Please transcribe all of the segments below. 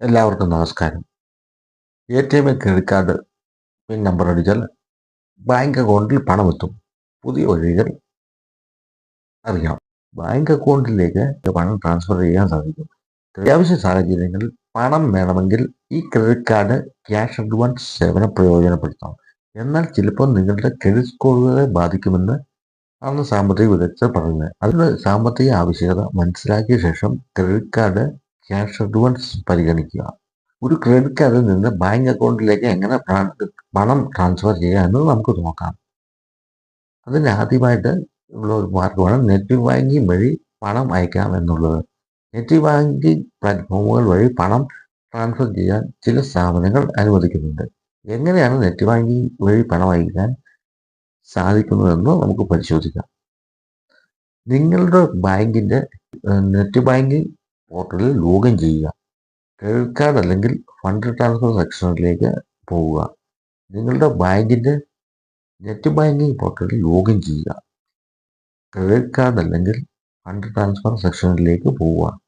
എല്ലാവർക്കും നമസ്കാരം. A T എമ്മിൽ ക്രെഡിറ്റ് കാർഡ് പിൻ നമ്പർ അടിച്ചാൽ ബാങ്ക് അക്കൗണ്ടിൽ പണം എത്തും. പുതിയ വഴികൾ അറിയാം. ബാങ്ക് അക്കൗണ്ടിലേക്ക് പണം ട്രാൻസ്ഫർ ചെയ്യാൻ സാധിക്കും. അത്യാവശ്യ സാഹചര്യങ്ങളിൽ പണം വേണമെങ്കിൽ ഈ ക്രെഡിറ്റ് കാർഡ് ക്യാഷ് അഡ്വാൻസ് സേവനം പ്രയോജനപ്പെടുത്താം. എന്നാൽ ചിലപ്പോൾ നിങ്ങളുടെ ക്രെഡിറ്റ് സ്കോറുകളെ ബാധിക്കുമെന്ന് ആണ് സാമ്പത്തിക വിദഗ്ധർ പറയുന്നത്. അതിന് സാമ്പത്തിക ആവശ്യകത മനസ്സിലാക്കിയ ശേഷം ക്രെഡിറ്റ് കാർഡ് ക്യാഷ് അഡ്വാൻസ് പരിഗണിക്കുക. ഒരു ക്രെഡിറ്റ് കാർഡിൽ നിന്ന് ബാങ്ക് അക്കൗണ്ടിലേക്ക് എങ്ങനെ പണം ട്രാൻസ്ഫർ ചെയ്യുക എന്നത് നമുക്ക് നോക്കാം. അതിന് ആദ്യമായിട്ട് ഉള്ള ഒരു മാർഗമാണ് നെറ്റ് ബാങ്കിങ് വഴി പണം അയക്കാം എന്നുള്ളത്. നെറ്റ് ബാങ്കിങ് പ്ലാറ്റ്ഫോമുകൾ വഴി പണം ട്രാൻസ്ഫർ ചെയ്യാൻ ചില സ്ഥാപനങ്ങൾ അനുവദിക്കുന്നുണ്ട്. എങ്ങനെയാണ് നെറ്റ് ബാങ്കിങ് വഴി പണം അയക്കാൻ സാധിക്കുന്നതെന്ന് നമുക്ക് പരിശോധിക്കാം. നിങ്ങളുടെ ബാങ്കിന്റെ നെറ്റ് ബാങ്കിങ് പോർട്ടലിൽ ലോഗിൻ ചെയ്യുക. ക്രെഡിറ്റ് കാർഡ് അല്ലെങ്കിൽ ഫണ്ട് ട്രാൻസ്ഫർ സെക്ഷനിലേക്ക് പോവുക. നിങ്ങളുടെ ബാങ്കിന്റെ നെറ്റ് ബാങ്കിങ് പോർട്ടലിൽ ലോഗിൻ ചെയ്യുക. ക്രെഡിറ്റ് കാർഡ് അല്ലെങ്കിൽ ഫണ്ട് ട്രാൻസ്ഫർ സെക്ഷനിലേക്ക് പോവുക.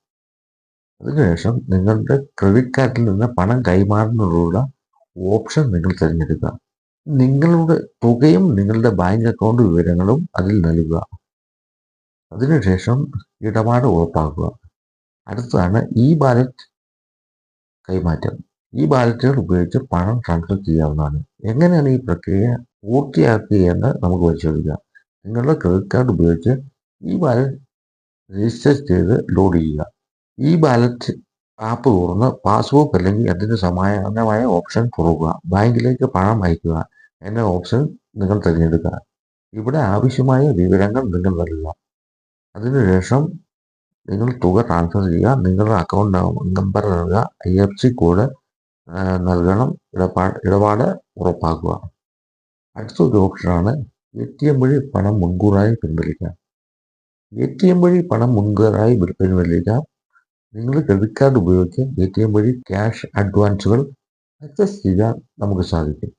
അതിനുശേഷം നിങ്ങളുടെ ക്രെഡിറ്റ് കാർഡിൽ നിന്ന് പണം കൈമാറുന്നതിനുള്ള ഓപ്ഷൻ നിങ്ങൾ തിരഞ്ഞെടുക്കുക. നിങ്ങളുടെ തുകയും നിങ്ങളുടെ ബാങ്ക് അക്കൗണ്ട് വിവരങ്ങളും അതിൽ നൽകുക. അതിനുശേഷം ഇടപാട് ഉറപ്പാക്കുക. അടുത്തതാണ് ഇ ബാലറ്റ് കൈമാറ്റം. ഈ ബാലറ്റുകൾ ഉപയോഗിച്ച് പണം ട്രാൻസ്ഫർ ചെയ്യാവുന്നതാണ്. എങ്ങനെയാണ് ഈ പ്രക്രിയ പൂർത്തിയാക്കുകയെന്ന് നമുക്ക് പരിശോധിക്കാം. നിങ്ങളുടെ ക്രെഡിറ്റ് കാർഡ് ഉപയോഗിച്ച് ഈ ബാലറ്റ് രജിസ്റ്റർ ചെയ്ത് ലോഡ് ചെയ്യുക. ഈ ബാലറ്റ് ആപ്പ് തുറന്ന് പാസ്ബുക്ക് അല്ലെങ്കിൽ അതിന് സമാനമായ ഓപ്ഷൻ തുറക്കുക. ബാങ്കിലേക്ക് പണം അയക്കുക. എന്ന ഓപ്ഷൻ നിങ്ങൾ തിരഞ്ഞെടുക്കുക. ഇവിടെ ആവശ്യമായ വിവരങ്ങൾ നിങ്ങൾ നൽകുക. അതിനുശേഷം നിങ്ങൾ തുക ട്രാൻസ്ഫർ ചെയ്യുക നിങ്ങളുടെ അക്കൗണ്ട് നമ്പർ നൽകുക ഐ എഫ് സി കോഡ് നൽകണം ഇടപാട് ഇടപാട് ഉറപ്പാക്കുക. അടുത്തൊരു ഓപ്ഷനാണ് എ ടി എം വഴി പണം മുൻകൂറായി പിൻവലിക്കാം. എ ടി എം വഴി പണം മുൻകൂറായി പിൻവലിക്കാം. നിങ്ങൾ ക്രെഡിറ്റ് കാർഡ് ഉപയോഗിച്ച് എ ടി എം വഴി ക്യാഷ് അഡ്വാൻസുകൾ അക്സസ് ചെയ്യാൻ നമുക്ക് സാധിക്കും.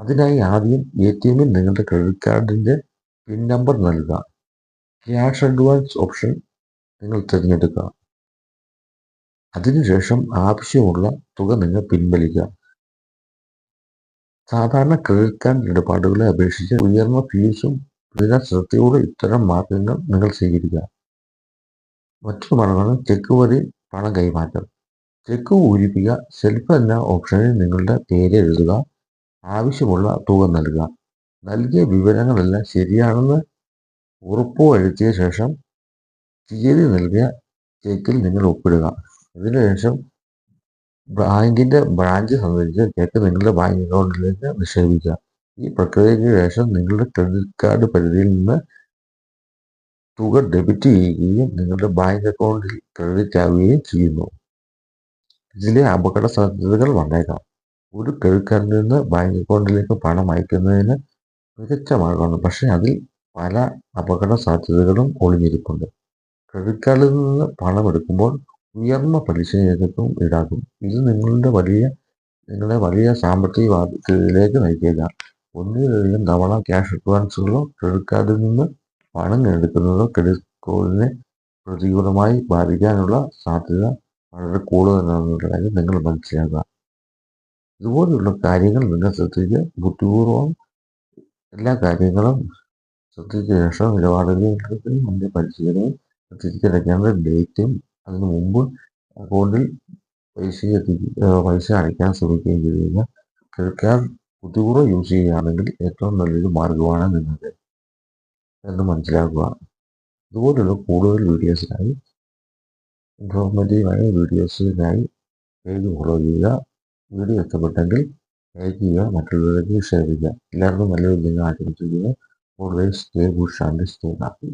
അതിനായി ആദ്യം എ ടി എമ്മിൽ നിങ്ങളുടെ ക്രെഡിറ്റ് കാർഡിന്റെ പിൻ നമ്പർ നൽകുക. ക്യാഷ് അഡ്വാൻസ് ഓപ്ഷൻ നിങ്ങൾ തിരഞ്ഞെടുക്കുക അതിനുശേഷം ആവശ്യമുള്ള തുക നിങ്ങൾ പിൻവലിക്കുക. സാധാരണ ക്രെഡിറ്റ് കാർഡ് ഇടപാടുകളെ അപേക്ഷിച്ച് ഉയർന്ന ഫീസും ഇതിനെ ശ്രദ്ധയോടെ ഇത്തരം മാർഗങ്ങൾ നിങ്ങൾ സ്വീകരിക്കുക. മറ്റൊരു മാർഗമാണ് ചെക്ക് വഴി പണം കൈമാറ്റം. ചെക്ക് പൂരിപ്പിക്കുക സെൽഫ് എന്ന ഓപ്ഷനിൽ നിങ്ങളുടെ പേര് എഴുതുക ആവശ്യമുള്ള തുക നൽകുക. നൽകിയ വിവരങ്ങളെല്ലാം ശരിയാണെന്ന് ഉറപ്പുവരുത്തിയ ശേഷം തീയതി നൽകിയ ചെക്കിൽ നിങ്ങൾ ഒപ്പിടുക. അതിനുശേഷം ബാങ്കിന്റെ ബ്രാഞ്ച് സന്ദർശിച്ച് ചെക്ക് നിങ്ങളുടെ ബാങ്ക് അക്കൗണ്ടിലേക്ക് നിക്ഷേപിക്കുക. ഈ പ്രക്രിയയ്ക്ക് ശേഷം നിങ്ങളുടെ ക്രെഡിറ്റ് കാർഡ് പരിധിയിൽ നിന്ന് തുക ഡെബിറ്റ് ചെയ്യുകയും നിങ്ങളുടെ ബാങ്ക് അക്കൗണ്ടിൽ ക്രെഡിറ്റ് ആവുകയും ചെയ്യുന്നു. ഇതിലെ അപകട സാധ്യതകൾ വന്നേക്കാം. ഒരു ക്രെഡിറ്റ് കാർഡിൽ നിന്ന് ബാങ്ക് അക്കൗണ്ടിലേക്ക് പണം അയക്കുന്നതിന് മികച്ച മാർഗമാണ്. പക്ഷേ അതിൽ പല അപകട സാധ്യതകളും ഒളിഞ്ഞിരിപ്പുണ്ട്. ക്രെഡിറ്റ് കാർഡിൽ നിന്ന് പണം എടുക്കുമ്പോൾ ഉയർന്ന പലിശ നിരക്കും ഈടാക്കും. ഇത് നിങ്ങളുടെ വലിയ നിങ്ങളുടെ വലിയ സാമ്പത്തിക ബാധ്യതയിലേക്ക് നയിച്ചേക്കാം ഒന്നിലധികം തവണ ക്യാഷ് അഡ്വാൻസുകളോ ക്രെഡിറ്റ് കാർഡിൽ നിന്ന് പണം എടുക്കുന്നതോ ക്രെഡിറ്റ് സ്കോറിനെ പ്രതികൂലമായി ബാധിക്കാനുള്ള സാധ്യത വളരെ കൂടുതലാണെന്നുള്ള കാര്യം നിങ്ങൾ മനസ്സിലാക്കുക. ഇതുപോലെയുള്ള കാര്യങ്ങൾ നിങ്ങൾ ശ്രദ്ധിച്ച് ബുദ്ധിപൂർവം എല്ലാ കാര്യങ്ങളും ശ്രദ്ധിച്ച ശേഷം ഇടപാടുകൾക്കും അതിന്റെ പരിശീലനവും തിരിച്ചടയ്ക്കേണ്ട ഡേറ്റും അതിന് മുമ്പ് അക്കൗണ്ടിൽ പൈസ പൈസ അടയ്ക്കാൻ ശ്രമിക്കുകയും ചെയ്തു കഴിഞ്ഞാൽ ക്രെഡിറ്റ് കാർഡ് ബുദ്ധിപൂർവം യൂസ് ചെയ്യുകയാണെങ്കിൽ ഏറ്റവും നല്ലൊരു മാർഗമാണ് നിങ്ങൾക്ക് എന്ന് മനസ്സിലാക്കുക. ഇതുപോലുള്ള കൂടുതൽ വീഡിയോസിനായി ഇൻഫോർമേറ്റീവായ വീഡിയോസിനായി പേജ് ഫോളോ ചെയ്യുക. വീഡിയോ ഇഷ്ടപ്പെട്ടെങ്കിൽ ലൈക്ക് ചെയ്യുക. മറ്റുള്ളവർക്ക് ഷെയർ ചെയ്യുക. എല്ലാവർക്കും നല്ലൊരു ദിനം ആശംസിക്കുക always stay good and stay happy